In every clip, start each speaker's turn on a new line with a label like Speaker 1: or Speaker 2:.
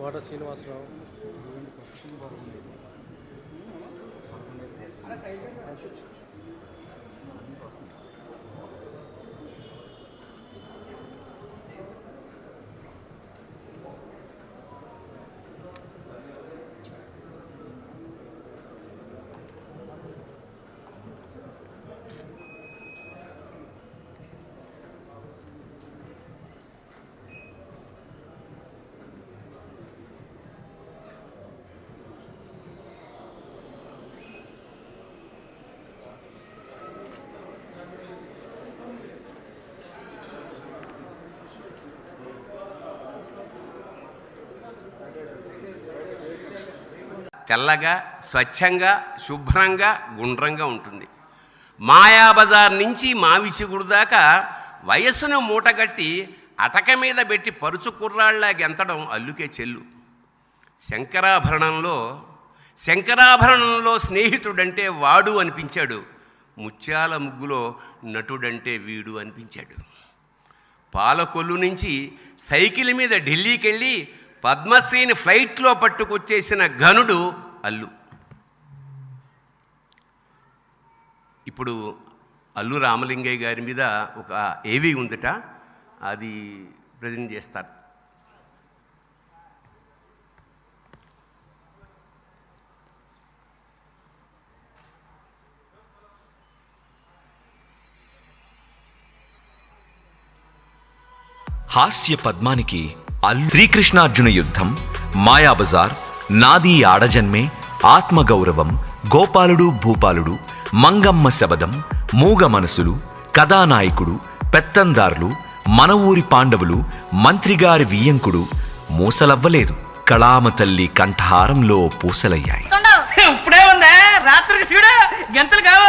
Speaker 1: కోట శ్రీనివాసరావు
Speaker 2: తెల్లగా స్వచ్ఛంగా శుభ్రంగా గుండ్రంగా ఉంటుంది. మాయాబజార్ నుంచి మావిచిగుడు దాకా వయస్సును మూటగట్టి అటక మీద పెట్టి పరుచు కుర్రాళ్ళ గెంతడం అల్లుకే చెల్లు. శంకరాభరణంలో శంకరాభరణంలో స్నేహితుడంటే వాడు అనిపించాడు. ముత్యాల ముగ్గులో నటుడంటే వీడు అనిపించాడు. పాలకొల్లు నుంచి సైకిల్ మీద ఢిల్లీకి వెళ్ళి పద్మశ్రీని ఫ్లైట్లో పట్టుకొచ్చేసిన ఘనుడు అల్లు. ఇప్పుడు అల్లు రామలింగయ్య గారి మీద ఒక ఏవి ఉందట అది ప్రజెంట్ చేస్తారు.
Speaker 3: హాస్య పద్మానికి శ్రీకృష్ణార్జున యుద్ధం మాయాబజార్ నాది ఆడజన్మే ఆత్మగౌరవం గోపాలుడు భూపాలుడు మంగమ్మ శబదం మూగ మనసులు కథానాయకుడు పెత్తందార్లు మన ఊరి పాండవులు మంత్రిగారి వియ్యంకుడు మూసలవ్వలేదు. కళామ తల్లి కంఠహారంలో పూసలయ్యాయి.
Speaker 4: ఇప్పుడే ఉందా? రాత్రికి చూడు కావు.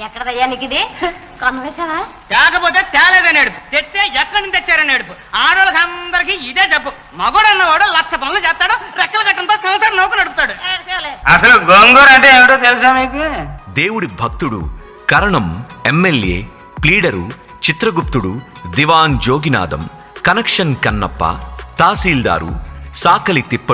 Speaker 5: ఎక్కడదయ్యా నీకు ఇది కన్ను వేసావా
Speaker 4: కాకపోతే తేలేదని ఏడుపు తెస్తే ఎక్కడి నుంచి తెచ్చారని ఏడుపు ఆడవాళ్ళకి అందరికి ఇదే జబ్బు. మగోడు అన్నవాడు లక్ష పనులు చేస్తాడు రెక్కల కట్టంతో సంవత్సరం నౌక నడుపుతాడు. అసలు గొంగూర అంటే ఏమిటో తెలుసా మీకు?
Speaker 3: దేవుడి భక్తుడు కరణం ఎమ్మెల్యే ప్లీడరు చిత్రగుప్తుడు దివాన్ జోగినాథం కనెక్షన్ కన్నప్ప తహసీల్దారు సాకలి తిప్పడు.